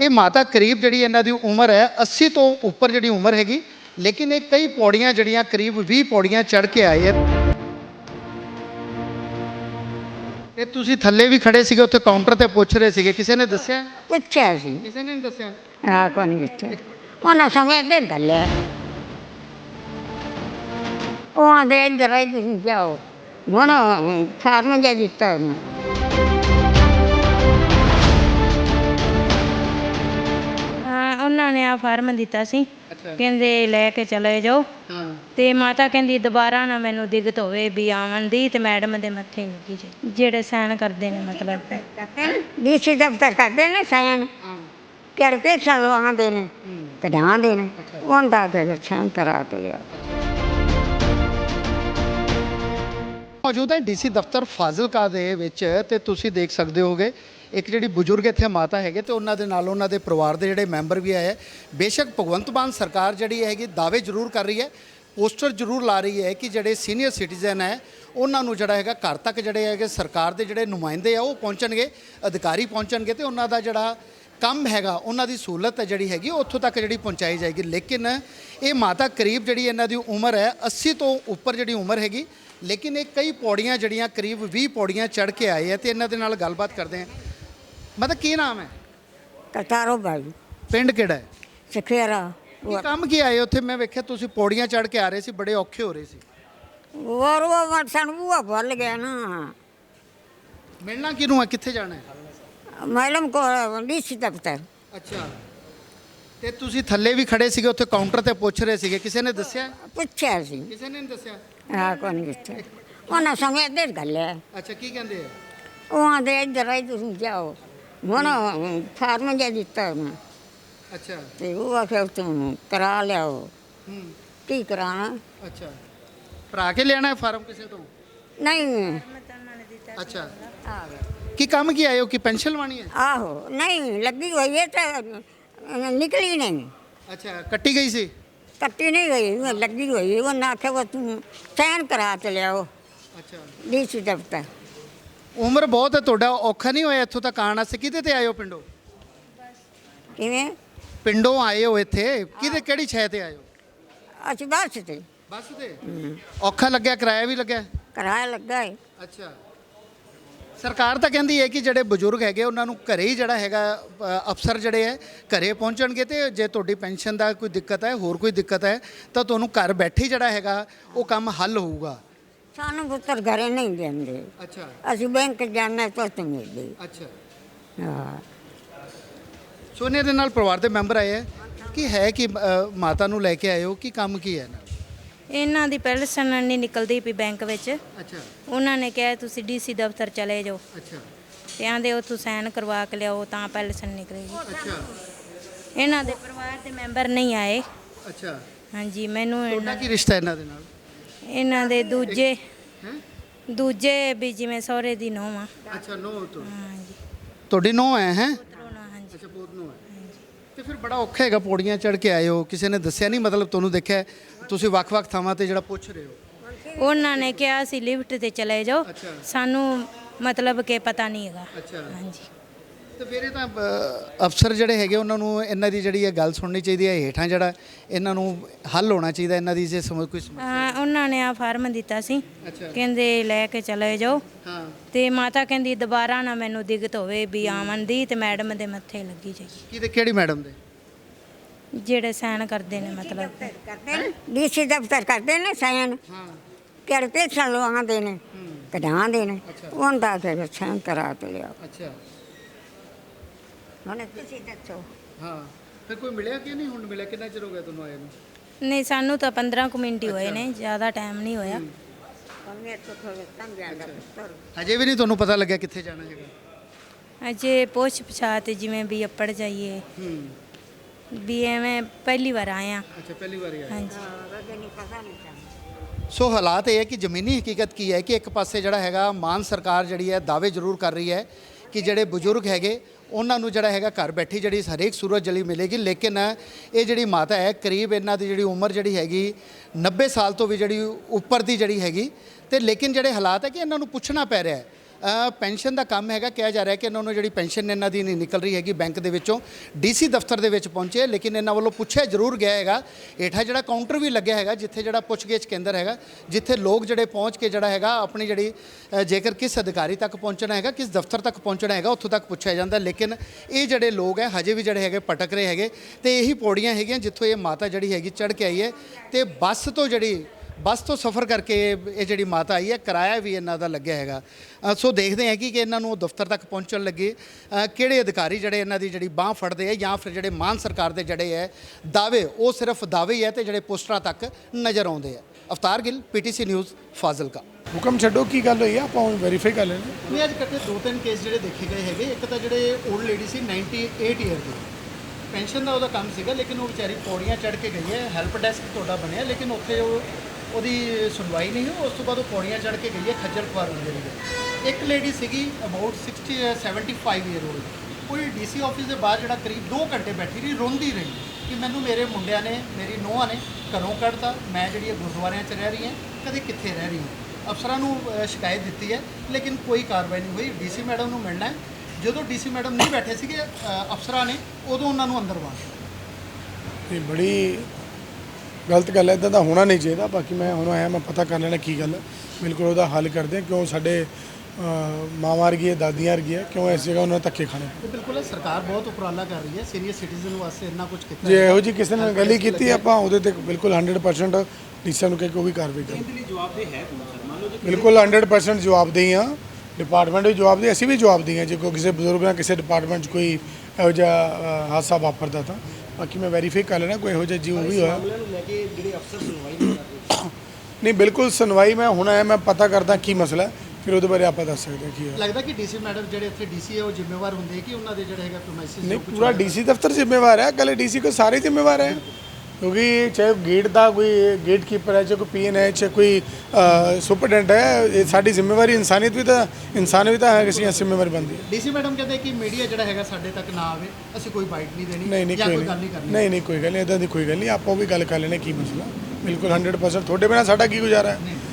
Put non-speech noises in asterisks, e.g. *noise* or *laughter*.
ਇਹ ਮਾਤਾ ਕਰੀਬ ਜਿਹੜੀ ਇਹਨਾਂ ਦੀ ਉਮਰ ਹੈ 80 ਤੋਂ ਉੱਪਰ ਜਿਹੜੀ ਉਮਰ ਹੈਗੀ ਲੇਕਿਨ ਇਹ ਕਈ ਪੌੜੀਆਂ ਜਿਹੜੀਆਂ ਕਰੀਬ 20 ਪੌੜੀਆਂ ਚੜ੍ਹ ਕੇ ਆਏ ਹੈ ਤੇ ਤੁਸੀਂ ਥੱਲੇ ਵੀ ਖੜੇ ਸੀਗੇ ਉੱਥੇ ਕਾਊਂਟਰ ਤੇ ਪੁੱਛ ਰਹੇ ਸੀਗੇ ਕਿਸੇ ਨੇ ਦੱਸਿਆ? ਪੁੱਛਿਆ ਸੀ। ਕਿਸੇ ਨੇ ਨਹੀਂ ਦੱਸਿਆ? ਆ ਕੋਣ ਪੁੱਛਿਆ। ਉਹਨਾਂ ਸਮੇਂ ਦੇ ਗੱਲੇ ਉਹ ਆਂਦੇ ਇੰਦਰ ਆਈ ਤੁਸੀਂ ਜਾਓ। ਹੁਣ ਫਾਰਮ ਜੇ ਦਿੱਤਾ ਉਹਨੂੰ। ਨੇ ਆ ਫਾਰਮ ਦਿੱਤਾ ਸੀ। ਅੱਛਾ। ਕਹਿੰਦੇ ਲੈ ਕੇ ਚਲੇ ਜਾਓ। ਹਾਂ। ਤੇ ਮਾਤਾ ਕਹਿੰਦੀ ਦੁਬਾਰਾ ਨਾ ਮੈਨੂੰ ਦਿੱਕਤ ਹੋਵੇ ਵੀ ਆਵਣ ਦੀ ਤੇ ਮੈਡਮ ਦੇ ਮੱਥੇ ਲੱਗੀ ਜੇ। ਜਿਹੜੇ ਸਾਈਨ ਕਰਦੇ ਨੇ ਮਤਲਬ। ਡੀਸੀ ਦਫ਼ਤਰ ਕਰਦੇ ਨੇ ਸਾਇਨ ਕਰਕੇ ਚਲਵਾਉਂਦੇ ਨੇ ਕਢਾਉਂਦੇ ਨੇ। ਉਹਦਾ ਤੇ ਸ਼ਾਂਤਰਾ ਤੇ ਲਿਆ। ਮੌਜੂਦ ਹੈ ਡੀਸੀ ਦਫ਼ਤਰ ਫਾਜ਼ਿਲਕਾ ਦੇ ਵਿੱਚ ਤੇ ਤੁਸੀਂ ਦੇਖ ਸਕਦੇ ਹੋਗੇ ਇੱਕ ਜਿਹੜੀ ਬਜ਼ੁਰਗ ਇੱਥੇ ਮਾਤਾ ਹੈਗੇ ਤੇ ਉਹਨਾਂ ਦੇ ਨਾਲ ਉਹਨਾਂ ਦੇ ਪਰਿਵਾਰ ਦੇ ਜਿਹੜੇ ਮੈਂਬਰ ਵੀ ਆਏ ਹੈ ਬੇਸ਼ੱਕ ਭਗਵੰਤ ਮਾਨ ਸਰਕਾਰ ਜਿਹੜੀ ਹੈਗੀ ਦਾਅਵੇ ਜ਼ਰੂਰ ਕਰ ਰਹੀ ਹੈ, ਪੋਸਟਰ ਜ਼ਰੂਰ ਲਾ ਰਹੀ ਹੈ ਕਿ ਜਿਹੜੇ ਸੀਨੀਅਰ ਸਿਟੀਜ਼ਨ ਹੈ, ਉਹਨਾਂ ਨੂੰ ਜਿਹੜਾ ਹੈਗਾ ਘਰ ਤੱਕ ਜਿਹੜੇ ਹੈਗੇ ਸਰਕਾਰ ਦੇ ਜਿਹੜੇ ਨੁਮਾਇੰਦੇ ਆ, ਉਹ ਪਹੁੰਚਣਗੇ, ਅਧਿਕਾਰੀ ਪਹੁੰਚਣਗੇ ਤੇ ਉਹਨਾਂ ਦਾ ਜਿਹੜਾ ਕੰਮ ਹੈਗਾ, ਉਹਨਾਂ ਦੀ ਸਹੂਲਤ ਹੈ ਜਿਹੜੀ ਹੈਗੀ, ਉਹ ਉੱਥੋਂ ਤੱਕ ਜਿਹੜੀ ਪਹੁੰਚਾਈ ਜਾਏਗੀ। ਲੇਕਿਨ ਇਹ ਮਾਤਾ ਕਰੀਬ ਜਿਹੜੀ ਇਹਨਾਂ ਦੀ ਉਮਰ ਹੈ 80 ਤੋਂ ਉੱਪਰ ਜਿਹੜੀ ਉਮਰ ਹੈਗੀ, ਲੇਕਿਨ ਇਹ ਕਈ ਪੌੜੀਆਂ ਜਿਹੜੀਆਂ ਕਰੀਬ 20 ਪੌੜੀਆਂ ਚੜ੍ਹ ਕੇ ਆਏ ਆ ਤੇ ਇਹਨਾਂ ਦੇ ਨਾਲ ਗੱਲਬਾਤ ਕਰਦੇ ਆ। ਮਤਲਬ ਕੀ ਨਾਮ ਹੈ? ਕਟਾਰੋ ਭਾਈ ਪਿੰਡ ਕਿਹੜਾ ਹੈ? ਸਖੇਰਾ ਕੀ ਕੰਮ ਕੀ ਆਏ ਉੱਥੇ? ਮੈਂ ਵੇਖਿਆ ਤੁਸੀਂ ਪੌੜੀਆਂ ਚੜ੍ਹ ਕੇ ਆ ਰਹੇ ਸੀ ਬੜੇ ਔਖੇ ਹੋ ਰਹੇ ਸੀ। ਹੋਰ ਉਹ ਮਤ ਸਾਨੂੰ ਭੁੱਲ ਗਿਆ ਨਾ। ਮਿਲਣਾ ਕਿਹਨੂੰ ਹੈ? ਕਿੱਥੇ ਜਾਣਾ ਹੈ? ਮੈਡਮ ਕੋ ਡੀਸੀ ਦਫ਼ਤਰ ਅੱਛਾ। ਤੇ ਤੁਸੀਂ ਥੱਲੇ ਵੀ ਖੜੇ ਸੀਗੇ ਉੱਥੇ ਕਾਊਂਟਰ ਤੇ ਪੁੱਛ ਰਹੇ ਸੀਗੇ। ਕਿਸੇ ਨੇ ਦੱਸਿਆ? ਪੁੱਛਿਆ ਸੀ। ਕਿਸੇ ਨੇ ਨਹੀਂ ਦੱਸਿਆ? ਆ ਕੋਣ ਪੁੱਛਿਆ ਉਹਨਾਂ ਸਮੇਂ ਦੇ ਗੱਲੇ ਅੱਛਾ ਕੀ ਕਹਿੰਦੇ ਆ? ਉਹ ਆਂਦੇ ਇੰਦਰ ਆਈ ਤੁਸੀਂ ਜਾਓ। ਹੁਣ ਫਾਰਮ ਜੇ ਦਿੱਤਾ ਉਹਨੂੰ। ਅੱਛਾ। ਤੇ ਉਹ ਆਖਿਆ ਤੂੰ ਕਰਾ ਲਿਆਓ। ਹੂੰ। ਕੀ ਕਰਾਣਾ? ਅੱਛਾ। ਭਰਾ ਕੇ ਲੈਣਾ ਹੈ ਫਾਰਮ ਕਿਸੇ ਤੋਂ? ਨਹੀਂ। ਅੱਛਾ। ਆ ਗਿਆ। ਕੀ ਕੰਮ ਕੀ ਆਏ ਹੋ? ਕਿ ਪੈਨਸ਼ਨ ਲਵਾਣੀ ਹੈ? ਆਹੋ। ਨਹੀਂ ਲੱਗੀ ਹੋਈ ਹੈ ਤਾਂ ਨਿਕਲੀ ਨਹੀਂ। ਅੱਛਾ ਕੱਟੀ ਗਈ ਸੀ? ਕੱਟੀ ਨਹੀਂ ਗਈ ਉਹ ਲੱਗੀ ਹੋਈ ਉਹਨਾਂ ਆਖਿਆ ਉਹ ਤੂੰ ਸਾਈਨ ਕਰਾ ਤੇ ਲਿਆਓ। ਅੱਛਾ। ਡੀਸੀ ਦਫ਼ਤਰ। ਉਮਰ ਬਹੁਤ ਹੈ ਤੁਹਾਡਾ ਔਖਾ ਨਹੀਂ ਹੋਇਆ ਇੱਥੋਂ ਤੱਕ ਆਉਣ? ਵਾਸਤੇ ਕਿਹਦੇ ਤੇ ਆਏ ਹੋ ਪਿੰਡੋਂ? ਕਿਵੇਂ? ਪਿੰਡੋਂ ਆਏ ਹੋ ਇੱਥੇ? ਕਿਹਦੇ ਕਿਹੜੀ ਛੇ ਤੇ ਆਏ ਹੋ? ਅਸੀਂ ਬੱਸ ਤੇ। ਬੱਸ ਤੇ? ਔਖਾ ਲੱਗਿਆ ਕਿਰਾਇਆ ਵੀ ਲੱਗਿਆ? ਕਿਰਾਇਆ ਲੱਗਾ ਹੈ ਅੱਛਾ। ਸਰਕਾਰ ਤਾਂ ਕਹਿੰਦੀ ਹੈ ਕਿ ਜਿਹੜੇ ਬਜ਼ੁਰਗ ਹੈਗੇ ਉਹਨਾਂ ਨੂੰ ਘਰੇ ਹੀ ਜਿਹੜਾ ਹੈਗਾ ਅ, ਅਫਸਰ ਜਿਹੜੇ ਹੈ ਘਰੇ ਪਹੁੰਚਣਗੇ ਤੇ ਜੇ ਤੁਹਾਡੀ ਪੈਨਸ਼ਨ ਦਾ ਕੋਈ ਦਿੱਕਤ ਹੈ ਹੋਰ ਕੋਈ ਦਿੱਕਤ ਹੈ ਤਾਂ ਤੁਹਾਨੂੰ ਘਰ ਬੈਠੇ ਜਿਹੜਾ ਹੈਗਾ ਉਹ ਕੰਮ ਹੱਲ ਹੋਊਗਾ। ਸਾਨੂੰ ਪੁੱਤਰ ਘਰੇ ਨਹੀਂ ਦਿੰਦੇ। ਅੱਛਾ। ਅਸੀਂ ਬੈਂਕ ਜਾਣਾ ਤਾਂ ਤੇ ਮਿਲਦੇ। ਅੱਛਾ। ਹਾਂ। ਸੋਨੇ ਦੇ ਨਾਲ ਪਰਿਵਾਰ ਦੇ ਮੈਂਬਰ ਆਏ ਹੈ ਕਿ ਹੈ ਕਿ ਅ, ਮਾਤਾ ਨੂੰ ਲੈ ਕੇ ਆਏ ਹੋ? ਕੀ ਕੰਮ ਕੀ ਹੈ? ਇਹਨਾਂ ਦੀ ਪੈਨਸ਼ਨ ਨਹੀਂ ਨਿਕਲਦੀ ਪਈ ਬੈਂਕ ਵਿੱਚ। ਅੱਛਾ। ਉਹਨਾਂ ਨੇ ਕਿਹਾ ਤੁਸੀਂ ਡੀਸੀ ਦਫ਼ਤਰ ਚਲੇ ਜਾਓ। ਅੱਛਾ। ਤੇ ਆਂਦੇ ਉੱਥੋਂ ਸਾਈਨ ਕਰਵਾ ਕੇ ਲਿਆਓ ਤਾਂ ਪੈਨਸ਼ਨ ਨਿਕਲੇਗੀ। ਅੱਛਾ। ਇਹਨਾਂ ਦੇ ਪਰਿਵਾਰ ਦੇ ਮੈਂਬਰ ਨਹੀਂ ਆਏ। ਅੱਛਾ। ਹਾਂਜੀ ਮੈਨੂੰ ਤੁਹਾਡਾ ਇਹਨਾਂ- ਕੀ ਰਿਸ਼ਤਾ ਇਹਨਾਂ ਦੇ ਨਾਲ? ਇਹਨਾਂ ਦੇ ਦੂਜੇ ਹੈ ਦੂਜੇ ਵੀ ਜਿਵੇਂ ਸਹੁਰੇ ਦੀ ਨੂੰਹ ਆ। ਅੱਛਾ ਨੋ ਤੋਂ। ਹਾਂਜੀ। ਤੁਹਾਡੀ ਨੋ ਹੈ ਹੈ? ਤਰੋਣਾ ਹਾਂਜੀ। ਅੱਛਾ ਪੋਤ ਨੂੰ ਹੈ ਤੇ ਫਿਰ ਬੜਾ ਔਖਾ ਹੈਗਾ ਪੌੜੀਆਂ ਚੜ ਕੇ ਆਏ ਹੋ ਕਿਸੇ ਨੇ ਦੱਸਿਆ ਨਹੀਂ ਮਤਲਬ ਤੁਹਾਨੂੰ ਦੇਖਿਆ ਹੈ, ਤੁਸੀਂ ਵੱਖ-ਵੱਖ ਥਾਵਾਂ ਤੇ ਜਿਹੜਾ ਪੁੱਛ ਰਹੇ ਹੋ? ਉਹਨਾਂ ਨੇ ਕਿਹਾ ਸੀ ਲਿਫਟ ਤੇ ਚਲੇ ਜਾਓ। ਅੱਛਾ। ਸਾਨੂੰ ਮਤਲਬ ਕਿ ਪਤਾ ਨਹੀਂ ਹੈਗਾ। ਅੱਛਾ। ਹਾਂਜੀ। ਤੇ ਫਿਰ ਇਹ ਤਾਂ ਅਫਸਰ ਜਿਹੜੇ ਹੈਗੇ ਉਹਨਾਂ ਨੂੰ ਇਹਨਾਂ ਦੀ ਜਿਹੜੀ ਇਹ ਗੱਲ ਸੁਣਨੀ ਚਾਹੀਦੀ ਹੈ ਹੇਠਾਂ ਜਿਹੜਾ ਇਹਨਾਂ ਨੂੰ ਹੱਲ ਹੋਣਾ ਚਾਹੀਦਾ ਇਹਨਾਂ ਦੀ ਜੇ ਸਮਝ ਕੋਈ ਸਮਝ ਹਾਂ, ਉਹਨਾਂ ਨੇ ਆ ਫਾਰਮ ਦਿੱਤਾ ਸੀ। ਅੱਛਾ। ਕਹਿੰਦੇ ਲੈ ਕੇ ਚਲੇ ਜਾਓ। ਹਾਂ। ਤੇ ਮਾਤਾ ਕਹਿੰਦੀ ਦੁਬਾਰਾ ਨਾ ਮੈਨੂੰ ਦਿੱਕਤ ਹੋਵੇ ਵੀ ਆਵਣ ਦੀ ਤੇ ਮੈਡਮ ਦੇ ਮੱਥੇ ਲੱਗੀ ਜਾਈ। ਕਿਹਦੇ ਕਿਹੜੀ ਮੈਡਮ ਦੇ? ਜਿਹੜੇ ਸਾਈਨ ਕਰਦੇ ਨੇ ਮਤਲਬ। ਕਰਦੇ ਨੇ। ਡੀਸੀ ਦਫ਼ਤਰ ਕਰਦੇ ਨੇ ਸਾਈਨ। ਹਾਂ। ਕਰਕੇ ਚਲਵਾਉਂਦੇ ਨੇ ਕਢਾਉਂਦੇ ਨੇ। ਉਹਦਾ ਤੇ ਸ਼ਾਂਤਰਾ ਤੇ ਲਿਆਓ। ਅੱਛਾ। ਹੁਣ ਤੁਸੀਂ ਦੱਸੋ ਹਾਂ ਫਿਰ ਕੋਈ ਮਿਲਿਆ ਕਿ ਨਹੀਂ? ਹੁਣ ਮਿਲਿਆ ਕਿੰਨਾ ਚਿਰ ਹੋ ਗਿਆ ਤੁਹਾਨੂੰ ਆਏ ਨੂੰ? ਨਹੀਂ ਸਾਨੂੰ ਤਾਂ 15 ਕੁ ਮਿੰਟ ਹੀ ਹੋਏ ਨੇ ਜ਼ਿਆਦਾ ਟਾਈਮ ਨਹੀਂ ਹੋਇਆ। ਉਹਨੇ ਤੋਂ ਥੋੜਾ ਸਮਝਾਂਗਾ ਪੁੱਤਰ ਹਜੇ ਵੀ ਨਹੀਂ ਤੁਹਾਨੂੰ ਪਤਾ ਲੱਗਿਆ ਕਿੱਥੇ ਜਾਣਾ ਹੈਗਾ? ਅਜੇ ਪੁੱਛ ਪਛਾ ਤੇ ਜਿਵੇਂ ਵੀ ਅੱਪੜ ਜਾਈਏ। ਹੂੰ। ਵੀ ਐਵੇਂ ਪਹਿਲੀ ਵਾਰ ਆਏ ਆ। ਅੱਛਾ ਪਹਿਲੀ ਵਾਰੀ ਆਏ ਹਾਂਜੀ। ਹਾਂ ਨਹੀਂ ਪਤਾ ਨਹੀਂ ਚੱਲਦਾ ਸੋ ਹਾਲਾਤ ਇਹ ਹੈ ਕਿ ਜ਼ਮੀਨੀ ਹਕੀਕਤ ਕੀ ਹੈ ਕਿ ਇੱਕ ਪਾਸੇ ਜਿਹੜਾ ਹੈਗਾ ਮਾਨ ਸਰਕਾਰ ਜਿਹੜੀ ਹੈ ਦਾਅਵੇ ਜ਼ਰੂਰ ਕਰ ਰਹੀ ਹੈ ਕਿ ਜਿਹੜੇ ਬਜ਼ੁਰਗ ਹੈਗੇ ਉਹਨਾਂ ਨੂੰ ਜਿਹੜਾ ਹੈਗਾ ਘਰ ਬੈਠੀ ਜਿਹੜੀ ਹਰੇਕ ਸੂਰਤ ਜਲੀ ਮਿਲੇਗੀ, ਲੇਕਿਨ ਇਹ ਜਿਹੜੀ ਮਾਤਾ ਹੈ, ਕਰੀਬ ਇਹਨਾਂ ਦੀ ਜਿਹੜੀ ਉਮਰ ਜਿਹੜੀ ਹੈਗੀ 90 ਸਾਲ ਤੋਂ ਵੀ ਜਿਹੜੀ ਉੱਪਰ ਦੀ ਜਿਹੜੀ ਹੈਗੀ, ਤੇ ਲੇਕਿਨ ਜਿਹੜੇ ਹਾਲਾਤ ਹੈ ਕਿ ਇਹਨਾਂ ਨੂੰ ਪੁੱਛਣਾ ਪੈ ਰਿਹਾ ਹੈ ਪੈਨਸ਼ਨ ਦਾ ਕੰਮ ਹੈਗਾ, ਕਿਹਾ ਜਾ ਰਿਹਾ ਕਿ ਇਹਨਾਂ ਨੂੰ ਜਿਹੜੀ ਪੈਨਸ਼ਨ ਇਹਨਾਂ ਦੀ ਨਹੀਂ ਨਿਕਲ ਰਹੀ ਹੈਗੀ ਬੈਂਕ ਦੇ ਵਿੱਚੋਂ, ਡੀਸੀ ਦਫ਼ਤਰ ਦੇ ਵਿੱਚ ਪਹੁੰਚੇ, ਲੇਕਿਨ ਇਹਨਾਂ ਵੱਲੋਂ ਪੁੱਛਿਆ ਜ਼ਰੂਰ ਗਿਆ ਹੈਗਾ। ਹੇਠਾਂ ਜਿਹੜਾ ਕਾਊਂਟਰ ਵੀ ਲੱਗਿਆ ਹੈਗਾ, ਜਿੱਥੇ ਜਿਹੜਾ ਪੁੱਛਗਿੱਛ ਕੇਂਦਰ ਹੈਗਾ, ਜਿੱਥੇ ਲੋਕ ਜਿਹੜੇ ਪਹੁੰਚ ਕੇ ਜਿਹੜਾ ਹੈਗਾ, ਆਪਣੀ ਜਿਹੜੀ ਜੇਕਰ ਕਿਸ ਅਧਿਕਾਰੀ ਤੱਕ ਪਹੁੰਚਣਾ ਹੈਗਾ, ਕਿਸ ਦਫ਼ਤਰ ਤੱਕ ਪਹੁੰਚਣਾ ਹੈਗਾ, ਉੱਥੋਂ ਤੱਕ ਪੁੱਛਿਆ ਜਾਂਦਾ। ਲੇਕਿਨ ਇਹ ਜਿਹੜੇ ਲੋਕ ਹੈ, ਹਜੇ ਵੀ ਜਿਹੜੇ ਹੈਗੇ ਪਟਕ ਰਹੇ ਹੈਗੇ ਤੇ ਇਹੀ ਪੌੜੀਆਂ ਹੈਗੀਆਂ, ਜਿੱਥੋਂ ਇਹ ਮਾਤਾ ਜਿਹੜੀ ਹੈਗੀ ਚੜ ਕੇ ਆਈ ਹੈ ਤੇ ਬੱਸ ਤੋਂ ਜਿਹੜੀ ਬੱਸ ਤੋਂ ਸਫ਼ਰ ਕਰਕੇ ਇਹ ਜਿਹੜੀ ਮਾਤਾ ਆਈ ਹੈ ਕਿਰਾਇਆ ਵੀ ਇਹਨਾਂ ਦਾ ਲੱਗਿਆ ਹੈਗਾ। ਅ, ਸੋ ਦੇਖਦੇ ਹਾਂ ਕਿ ਕਿ ਇਹਨਾਂ ਨੂੰ ਉਹ ਦਫ਼ਤਰ ਤੱਕ ਪਹੁੰਚਣ ਲੱਗੇ। ਅ, ਕਿਹੜੇ ਅਧਿਕਾਰੀ ਜਿਹੜੇ ਇਹਨਾਂ ਦੀ ਜਿਹੜੀ ਬਾਹ ਫੜਦੇ ਆ ਜਾਂ ਫਿਰ ਜਿਹੜੇ ਮਾਨ ਸਰਕਾਰ ਦੇ ਜਿਹੜੇ ਹੈ ਦਾਅਵੇ ਉਹ ਸਿਰਫ ਦਾਅਵੇ ਹੀ ਹੈ ਤੇ ਜਿਹੜੇ ਪੋਸਟਰਾਂ ਤੱਕ ਨਜ਼ਰ ਆਉਂਦੇ ਆ। Avtar Gill PTC news Fazilka. ਹੁਕਮ ਛੱਡੋ ਕੀ ਗੱਲ ਹੋਈ ਆ? ਆਪਾਂ ਵੈਰੀਫਾਈ ਕਰ ਲੈਣੇ ਨਹੀਂ ਅੱਜ ਕੱਟੇ ਦੋ ਤਿੰਨ ਕੇਸ ਜਿਹੜੇ ਦੇਖੇ ਗਏ ਹੈਗੇ। ਇੱਕ ਤਾਂ ਜਿਹੜੇ 올ਡ ਲੇਡੀ ਸੀ 98 ਇਅਰ ਦੀ। ਪੈਨਸ਼ਨ ਦਾ ਉਹਦਾ ਕੰਮ ਸੀਗਾ ਲੇਕਿਨ ਉਹ ਵਿਚਾਰੀ ਪੌੜੀਆਂ ਚੜ੍ਹ ਕੇ ਗਈ ਹੈ। ਹੈਲਪ ਡੈਸਕ ਤੁਹਾਡਾ ਬਣਿਆ ਲੇਕਿਨ ਉੱਥੇ ਉਹ ਉਹਦੀ ਸੁਣਵਾਈ ਨਹੀਂ ਹੋਈ, ਉਸ ਤੋਂ ਬਾਅਦ ਉਹ ਪੌੜੀਆਂ ਚੜ੍ਹ ਕੇ ਗਈ ਹੈ, ਖੱਜਲ ਖੁਆਰ ਹੁੰਦੀ ਰਹੀ ਇੱਕ ਲੇਡੀ ਸੀਗੀ ਅਬਾਊਟ 60 75 ਇਅਰ 올ਡ ਉਹ ਡੀਸੀ ਆਫਿਸ ਦੇ ਬਾਹਰ ਜਿਹੜਾ ਕਰੀਬ 2 ਘੰਟੇ ਬੈਠੀ ਰਹੀ, ਰੋਂਦੀ ਰਹੀ ਕਿ ਮੈਨੂੰ ਮੇਰੇ ਮੁੰਡਿਆਂ ਨੇ, ਮੇਰੀ ਨੋਹਾਂ ਨੇ ਘਰੋਂ ਕੱਢਤਾ। ਮੈਂ ਜਿਹੜੀ ਇਹ ਗੁਰਦੁਆਰਿਆਂ 'ਚ ਰਹਿ ਰਹੀ ਹਾਂ, ਕਦੇ ਕਿੱਥੇ ਰਹਿ ਰਹੀ ਹਾਂ। ਅਫਸਰਾਂ ਨੂੰ eh, ਸ਼ਿਕਾਇਤ ਦਿੱਤੀ ਹੈ, ਲੇਕਿਨ ਕੋਈ ਕਾਰਵਾਈ ਨਹੀਂ ਹੋਈ। ਡੀਸੀ ਮੈਡਮ ਨੂੰ ਮਿਲਣਾ ਹੈ। ਜਦੋਂ ਡੀਸੀ ਮੈਡਮ ਨਹੀਂ ਬੈਠੇ ਸੀਗੇ ਅਫਸਰਾਂ ਨੇ, ਉਦੋਂ ਉਹਨਾਂ ਨੂੰ ਅੰਦਰ ਵਾੜ ਇਹ ਬੜੀ ਗਲਤ ਗੱਲ ਹੈ ਇਦਾਂ ਦਾ ਹੋਣਾ ਨਹੀਂ ਚਾਹੀਦਾ। ਬਾਕੀ ਮੈਂ ਹੁਣ ਆਇਆ ਮੈਂ ਪਤਾ ਕਰ ਲੈਣਾ ਕੀ ਗੱਲ। ਹੈ ਬਿਲਕੁਲ ਉਹਦਾ ਹੱਲ ਕਰਦੇ ਹਾਂ ਕਿਉਂ ਸਾਡੇ ਮਾਂ ਮਾਰ ਗਈ ਹੈ ਦਾਦੀਆਂ ਵਰਗੀ ਹੈ ਕਿਉਂ ਇਸ ਜਗ੍ਹਾ ਉਹਨਾਂ ਨੇ ਧੱਕੇ ਖਾਣੇ। ਤੇ ਬਿਲਕੁਲ ਸਰਕਾਰ ਬਹੁਤ ਉਪਰਾਲਾ ਕਰ ਰਹੀ ਹੈ ਸੀਨੀਅਰ ਸਿਟੀਜ਼ਨ ਵਾਸਤੇ ਇੰਨਾ ਕੁਝ ਕੀਤਾ ਜੇ ਇਹੋ ਜੀ ਕਿਸੇ ਨੇ ਗੱਲ ਹੀ ਕੀਤੀ ਆਪਾਂ ਉਹਦੇ ਤੇ ਬਿਲਕੁਲ 100% ਡੀਸੀ ਨੂੰ ਕਹਿ ਕੇ ਉਹ ਵੀ ਕਾਰਵਾਈ ਕਰਾਂਗੇ। ਬਿਲਕੁਲ 100% ਜਵਾਬਦੇਹੀ ਆ। ਡਿਪਾਰਟਮੈਂਟ ਵੀ ਜਵਾਬਦੇਹ ਅਸੀਂ ਵੀ ਜਵਾਬਦੇਹ ਹਾਂ ਜੇ ਕੋਈ ਕਿਸੇ ਬਜ਼ੁਰਗ ਨਾਲ ਕਿਸੇ ਡਿਪਾਰਟਮੈਂਟ 'ਚ ਕੋਈ ਇਹੋ ਜਿਹਾ ਹਾਦਸਾ ਵਾਪਰਦਾ ਤਾਂ। ਬਾਕੀ ਮੈਂ ਵੈਰੀਫਾਈ ਕਰ ਲੈਣਾ ਕੋਈ ਇਹੋ ਜਿਹਾ ਜੀ ਵੀ ਹੋਇਆ। *coughs* ਨਹੀਂ ਬਿਲਕੁਲ ਸੁਣਵਾਈ ਮੈਂ ਹੁਣ ਆਇਆ ਮੈਂ ਪਤਾ ਕਰਦਾ ਕੀ ਮਸਲਾ ਫਿਰ ਉਹਦੇ ਬਾਰੇ ਆਪਾਂ ਦੱਸ ਸਕਦੇ ਹਾਂ ਕੀ ਹੈ ਲੱਗਦਾ ਕਿ ਡੀਸੀ ਮੈਡਮ ਜਿਹੜੇ ਇੱਥੇ ਡੀਸੀ ਹੈ ਉਹ ਜ਼ਿੰਮੇਵਾਰ ਹੁੰਦੇ ਕਿ ਉਹਨਾਂ ਦੇ ਜਿਹੜੇ ਹੈਗਾ ਪ੍ਰੋਮਾਈਸਿਸ ਨਹੀਂ ਪੂਰਾ ਡੀਸੀ ਦਫ਼ਤਰ ਜ਼ਿੰਮੇਵਾਰ ਹੈ ਕੱਲ ਡੀਸੀ ਕੋ ਸਾਰੇ ਜ਼ਿੰਮੇਵਾਰ ਹੈ। ਕਿਉਂਕਿ ਚਾਹੇ ਗੇਟ ਦਾ ਕੋਈ ਗੇਟ ਕੀਪਰ ਹੈ ਚਾਹੇ ਕੋਈ ਪੀਐਨ ਹੈ ਚਾਹੇ ਕੋਈ ਸੁਪਰਡੈਂਟ ਹੈ ਇਹ ਸਾਡੀ ਜ਼ਿੰਮੇਵਾਰੀ ਇਨਸਾਨੀਅਤ ਵੀ ਤਾਂ ਇਨਸਾਨ ਵੀ ਤਾਂ ਹੈ ਕਿਸੇ ਜ਼ਿੰਮੇਵਾਰੀ ਬੰਦੀ ਡੀਸੀ ਮੈਡਮ ਕਹਿੰਦੇ ਕਿ ਮੀਡੀਆ ਜਿਹੜਾ ਹੈਗਾ ਸਾਡੇ ਤੱਕ ਨਾ ਆਵੇ ਅਸੀਂ ਕੋਈ ਬਾਈਟ ਨਹੀਂ ਦੇਣੀ ਨਹੀਂ ਨਹੀਂ ਜਾਂ ਕੋਈ ਗੱਲ ਨਹੀਂ ਨਹੀਂ ਕਰਨੀ। ਨਹੀਂ ਨਹੀਂ ਕੋਈ ਗੱਲ ਨਹੀਂ ਇਦਾਂ ਦੀ ਕੋਈ ਗੱਲ ਨਹੀਂ ਆਪਾਂ ਉਹ ਵੀ ਗੱਲ ਕਰ ਲੈਣੇ ਕੀ ਮਸਲਾ। ਬਿਲਕੁਲ 100% ਤੁਹਾਡੇ ਬਿਨਾ ਸਾਡਾ ਕੀ ਗੁਜ਼ਾਰਾ ਹੈ?